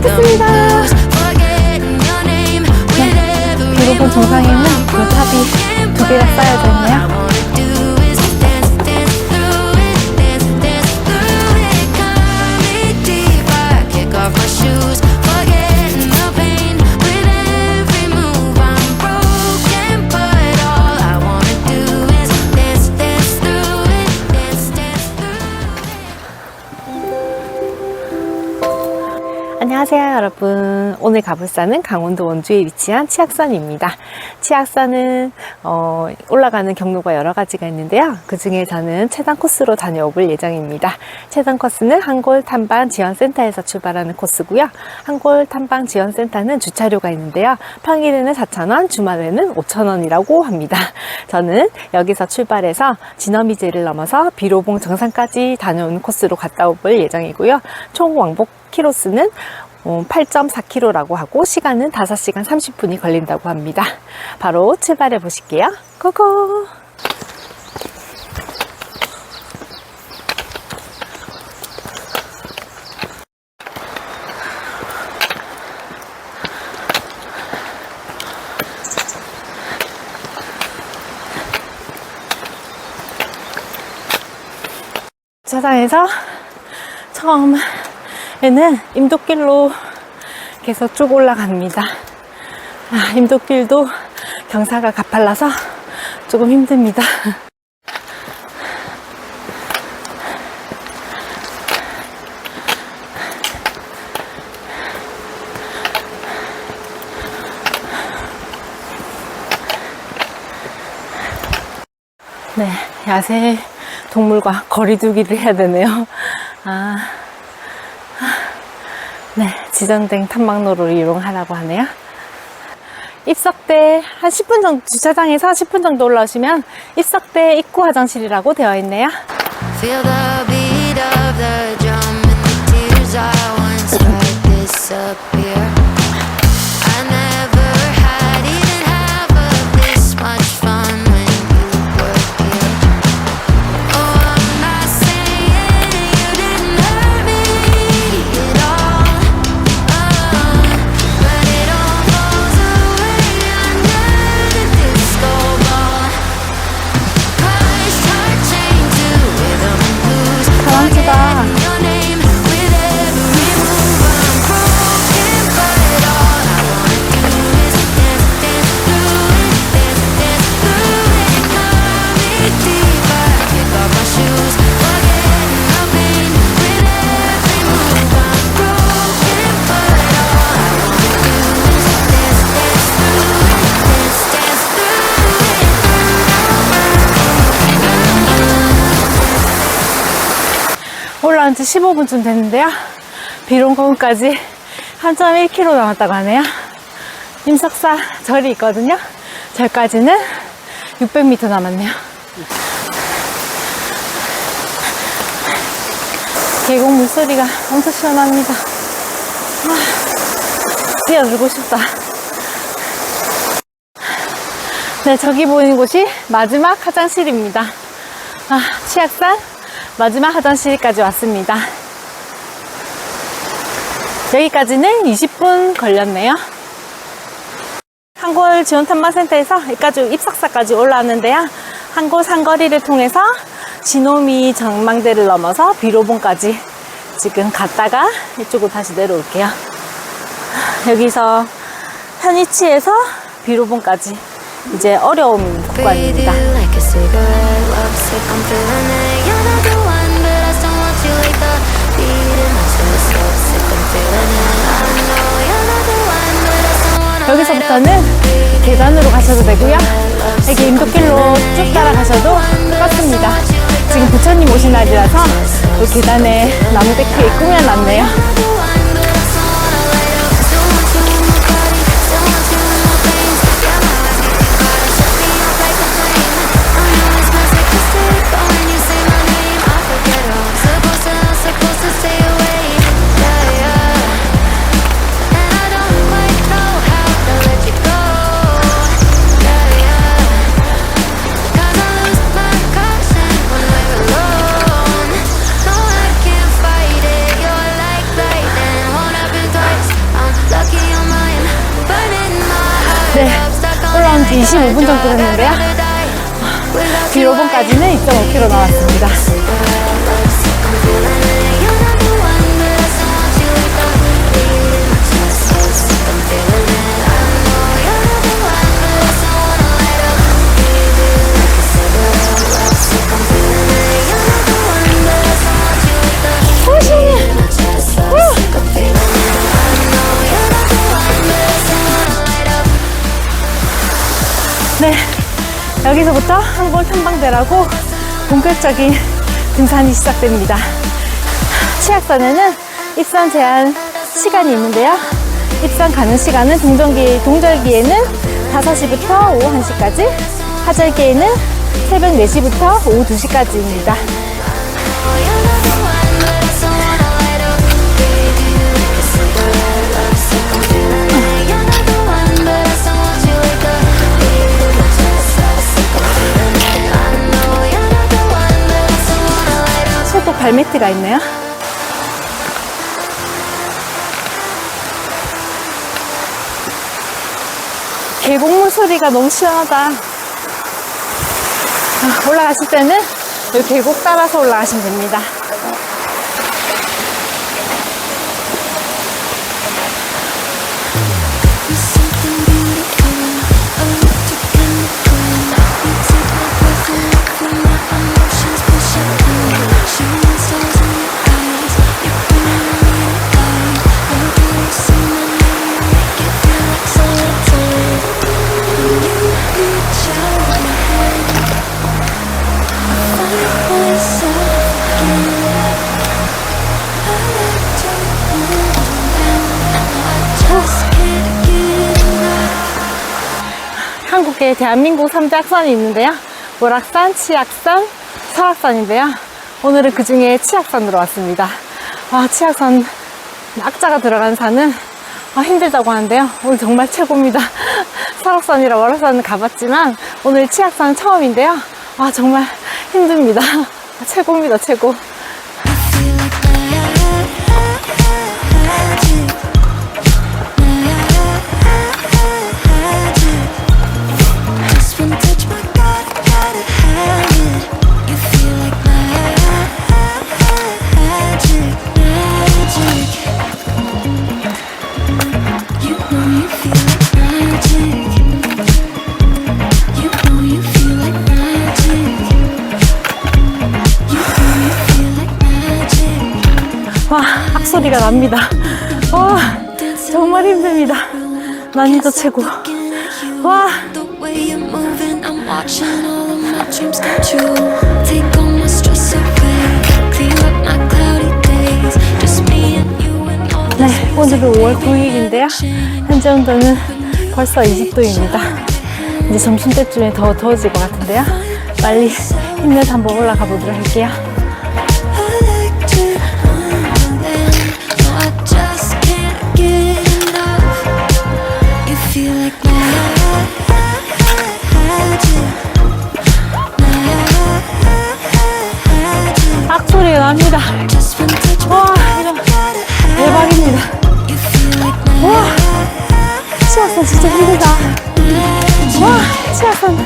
도착했습니다. 비로봉 정상에는 묘탑이 두 개가 쌓여져 있네요. Off my shoes, 여러분 오늘 가볼 산은 강원도 원주에 위치한 치악산입니다. 치악산은 어, 올라가는 경로가 여러 가지가 있는데요. 그 중에 저는 최단 코스로 다녀올 예정입니다. 최단 코스는 한골 탐방 지원센터에서 출발하는 코스고요. 한골 탐방 지원센터는 주차료가 있는데요. 평일에는 4,000원 주말에는 5,000원이라고 합니다. 저는 여기서 출발해서 진어미제를 넘어서 비로봉 정상까지 다녀오는 코스로 갔다 올 예정이고요. 총 왕복 키로수는 8.4km라고 하고 시간은 5시간 30분이 걸린다고 합니다. 바로 출발해 보실게요. 고고! 차장에서 처음 에는 임도길로 계속 쭉 올라갑니다. 아, 임도길도 경사가 가팔라서 조금 힘듭니다. 네, 야생 동물과 거리두기를 해야 되네요. 아, 네, 지정된 탐방로를 이용하라고 하네요. 입석대 한 10분 정도, 주차장에서 10분 정도 올라오시면 입석대 입구 화장실이라고 되어 있네요. 15분쯤 됐는데요. 비롱공원까지 3.1km 남았다고 하네요. 임석사 절이 있거든요. 절까지는 600m 남았네요. 계곡 물소리가 엄청 시원합니다. 아, 뛰어들고 싶다. 네, 저기 보이는 곳이 마지막 화장실입니다. 아, 치악산 마지막 화장실까지 왔습니다. 여기까지는 20분 걸렸네요. 한골 지원탐방센터에서 여기까지 입석사까지 올라왔는데요. 한골 산거리를 통해서 진오미 전망대를 넘어서 비로봉까지 지금 갔다가 이쪽으로 다시 내려올게요. 여기서 현위치에서 비로봉까지 이제 어려운 구간입니다. 여기서부터는 계단으로 가셔도 되고요. 여기 인도길로 쭉 따라가셔도 똑같습니다. 지금 부처님 오신 날이라서 이 계단에 나무 데크에 꾸며놨네요. 25분 정도 됐는데요. 비로봉까지는 2.5km 나왔습니다. 탐방대라고 본격적인 등산이 시작됩니다. 치악산에는 입산 제한 시간이 있는데요. 입산 가는 시간은 동전기, 동절기에는 5시부터 오후 1시까지, 하절기에는 새벽 4시부터 오후 2시까지입니다. 발매트가 있네요. 계곡물 소리가 너무 시원하다. 아, 올라가실 때는 이 계곡 따라서 올라가시면 됩니다. 한국에 대한민국 3대 악산이 있는데요. 월악산, 치악산, 설악산인데요. 오늘은 그 중에 치악산으로 왔습니다. 아, 치악산, 악자가 들어간 산은 아, 힘들다고 하는데요. 오늘 정말 최고입니다. 설악산이라 월악산은 가봤지만 오늘 치악산은 처음인데요. 아, 정말 힘듭니다. 아, 최고입니다, 최고. 와, 악소리가 납니다. 와, 정말 힘듭니다. 난이도 최고. 와, 오늘은 5월 9일인데요. 현재 온도는 벌써 20도입니다. 이제 점심때쯤에 더 더워질 것 같은데요. 빨리 힘내서 한번 올라가 보도록 할게요. 악소리가 납니다. 와, 이런. 대박입니다. 와, 치악산 진짜 힘들다. 와, 치악산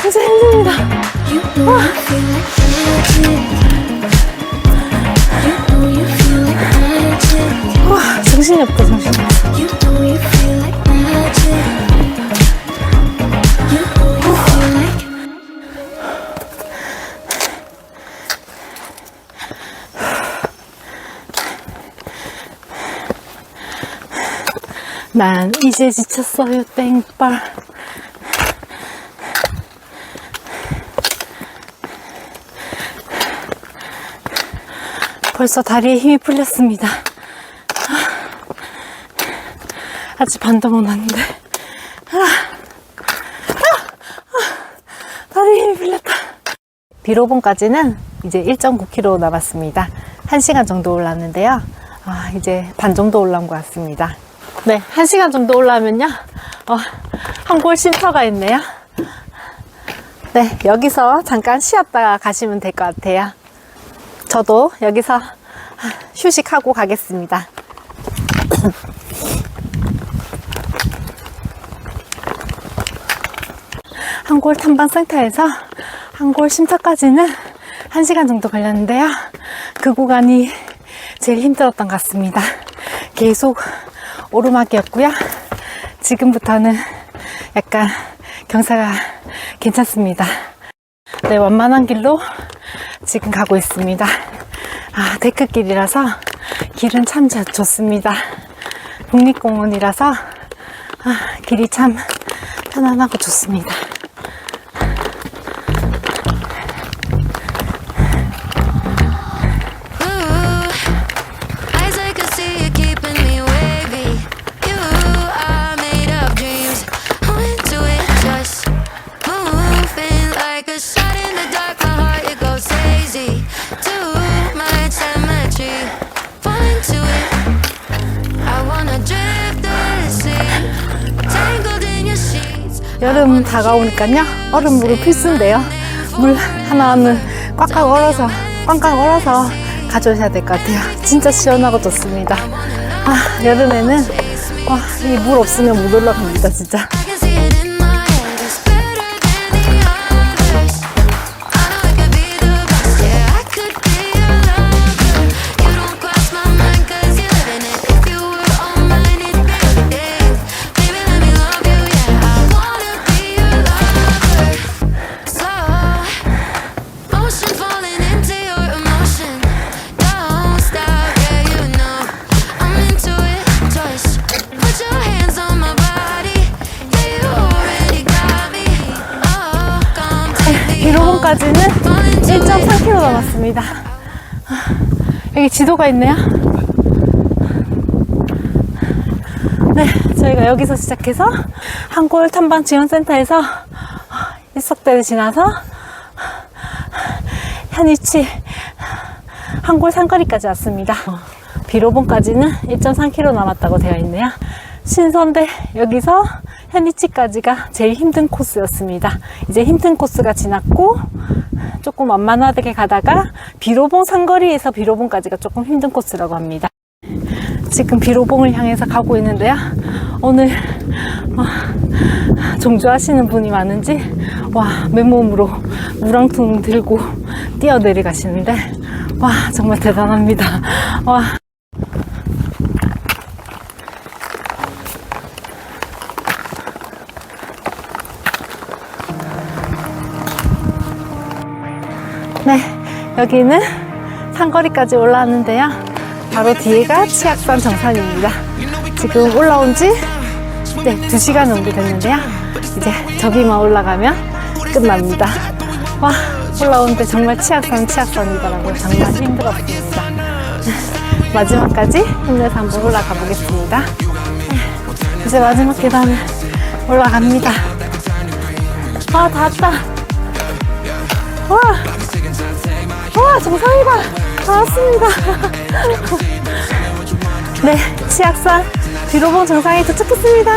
진짜 힘듭니다. Magic. 와, 정신이 없다, 정신이 없어. 난 이제 지쳤어요, 땡빨. 벌써 다리에 힘이 풀렸습니다. 아직 반도 못 왔는데. 다리에 힘이 풀렸다. 비로봉까지는 이제 1.9km 남았습니다. 1시간 정도 올랐는데요. 아, 이제 반 정도 올라온 것 같습니다. 네, 1시간 정도 올라오면요. 어, 한골 쉼터가 있네요. 네, 여기서 잠깐 쉬었다가 가시면 될 것 같아요. 저도 여기서 휴식하고 가겠습니다. 한골 탐방 센터에서 한골 쉼터까지는 1시간 정도 걸렸는데요. 그 구간이 제일 힘들었던 것 같습니다. 계속 오르막이었고요. 지금부터는 약간 경사가 괜찮습니다. 네, 완만한 길로 지금 가고 있습니다. 아, 데크길이라서 길은 참 좋- 좋습니다. 국립공원이라서 아, 길이 참 편안하고 좋습니다. 여름 다가오니까요. 얼음물은 필수인데요. 물 하나는 꽉꽉 얼어서, 꽝꽝 얼어서 가져오셔야 될 것 같아요. 진짜 시원하고 좋습니다. 아, 여름에는, 와, 이물 없으면 못 올라갑니다, 진짜. 비로봉까지는 1.3km 남았습니다. 아, 여기 지도가 있네요. 네, 저희가 여기서 시작해서 한골 탐방 지원센터에서 일석대를 지나서 현위치 한골 산거리까지 왔습니다. 비로봉까지는 1.3km 남았다고 되어 있네요. 신선대 여기서 현위치까지가 제일 힘든 코스였습니다. 이제 힘든 코스가 지났고 조금 완만하게 가다가 비로봉 산거리에서 비로봉까지가 조금 힘든 코스라고 합니다. 지금 비로봉을 향해서 가고 있는데요. 오늘 어, 종주하시는 분이 많은지 와 맨몸으로 물왕통 들고 뛰어내려 가시는데 와 정말 대단합니다. 와 여기는 산거리까지 올라왔는데요. 바로 뒤에가 치악산 정상입니다. 지금 올라온 지 네, 2시간 정도 됐는데요. 이제 저기만 올라가면 끝납니다. 와, 올라오는데 정말 치악산, 치악산이더라고요. 정말 힘들었습니다. 네, 마지막까지 힘내서 한번 올라가 보겠습니다. 네, 이제 마지막 계단을 올라갑니다. 아, 다 왔다. 와, 와, 정상이다. 다 왔습니다. 네, 치악산 비로봉 정상에 도착했습니다.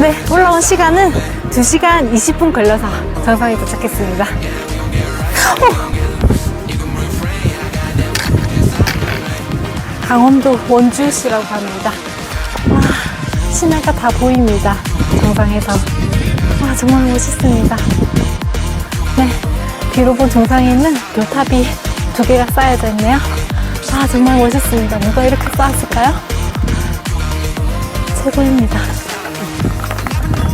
네, 올라온 시간은 2시간 20분 걸려서 정상에 도착했습니다. 어! 강원도 원주시라고 합니다. 와, 시내가 다 보입니다. 정상에서. 와, 정말 멋있습니다. 네, 비로봉 정상에 있는 교탑이 두 개가 쌓여져 있네요. 아, 정말 멋있습니다. 누가 이렇게 쌓았을까요? 최고입니다.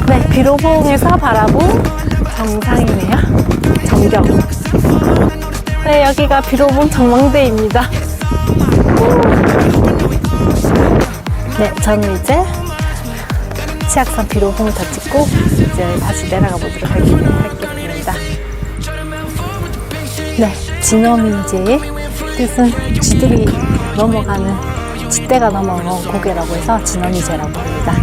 네, 비로봉에서 바라본 정상이네요. 정경. 네, 여기가 비로봉 전망대입니다. 네, 저는 이제 치악산 비로봉을 더 찍고 이제 다시 내려가 보도록 할- 하겠습니다. 네, 진어민제의 뜻은 쥐들이 넘어가는 쥐떼가 넘어간 고개라고 해서 진어미제라고 합니다.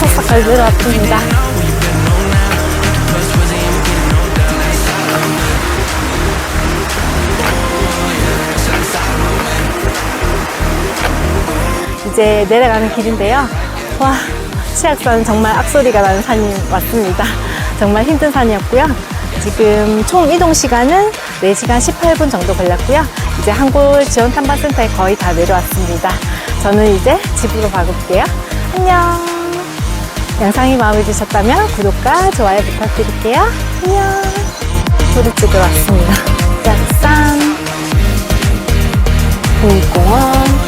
속삭까지 내려왔습니다. 이제 내려가는 길인데요. 와, 치악산 정말 악소리가 나는 산이 왔습니다. 정말 힘든 산이었고요. 지금 총 이동 시간은 4시간 18분 정도 걸렸고요. 이제 한골 지원 탐방센터에 거의 다 내려왔습니다. 저는 이제 집으로 가볼게요. 안녕. 영상이 마음에 드셨다면 구독과 좋아요 부탁드릴게요. 안녕. 소리 찍으러 왔습니다. 약산 국립공원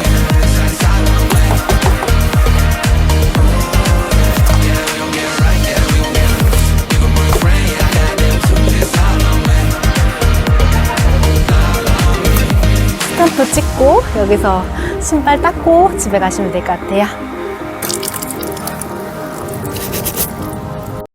찍고 여기서 신발 닦고 집에 가시면 될 것 같아요.